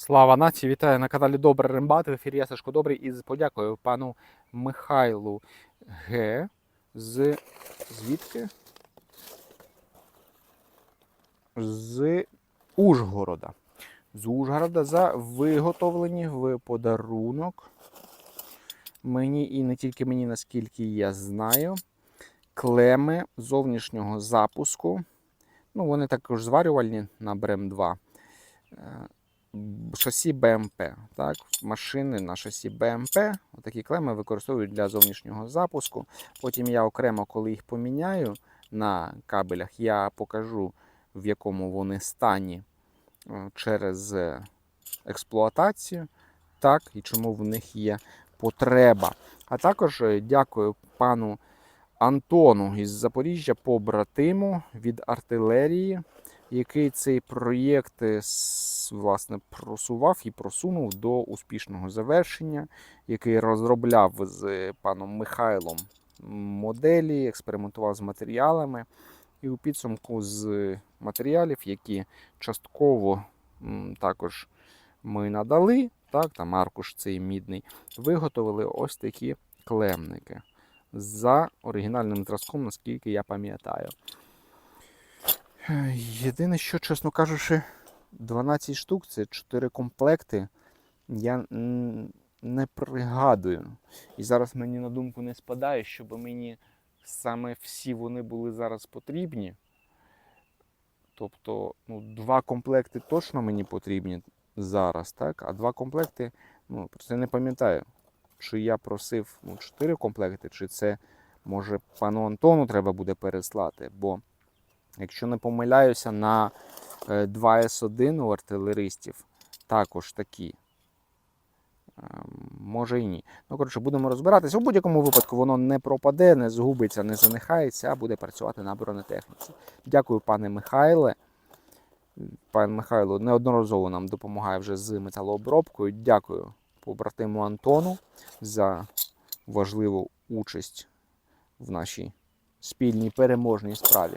Слава нації! Вітаю на каналі Добрий Рембат. В ефірі я Сашко Добрий і з подякою пану Михайлу Г. з звідки? З Ужгорода. З Ужгорода за виготовлені в подарунок. Мені і не тільки мені, наскільки я знаю, клеми зовнішнього запуску. Ну, вони також зварювальні на Брем 2 шасі БМП. Так? Машини на шасі БМП. Отакі клеми використовують для зовнішнього запуску. Потім я окремо, коли їх поміняю на кабелях, я покажу, в якому вони стані е, через експлуатацію, так, і чому в них є потреба. А також е, дякую пану Антону із Запоріжжя, побратиму від артилерії який цей проєкт е, власне просував і просунув до успішного завершення, який розробляв з е, паном Михайлом моделі, експериментував з матеріалами. І у підсумку з матеріалів, які частково також ми надали, так, там аркуш цей мідний, виготовили ось такі клемники за оригінальним зразком, наскільки я пам'ятаю. Єдине, що, чесно кажучи, 12 штук це 4 комплекти. Я не пригадую. І зараз мені на думку не спадає, щоб мені саме всі вони були зараз потрібні. Тобто, ну, два комплекти точно мені потрібні зараз, так? А два комплекти, ну, просто не пам'ятаю, чи я просив ну, 4 комплекти, чи це може пану Антону треба буде переслати. Бо Якщо не помиляюся, на е, 2С1 у артилеристів також такі. Ем, Може і ні. Ну, коротше, будемо розбиратися. У будь-якому випадку воно не пропаде, не згубиться, не занехається, а буде працювати на бронетехніці. Дякую, пане Михайле. Пан Михайло неодноразово нам допомагає вже з металообробкою. Дякую побратиму Антону за важливу участь в нашій спільній переможній справі.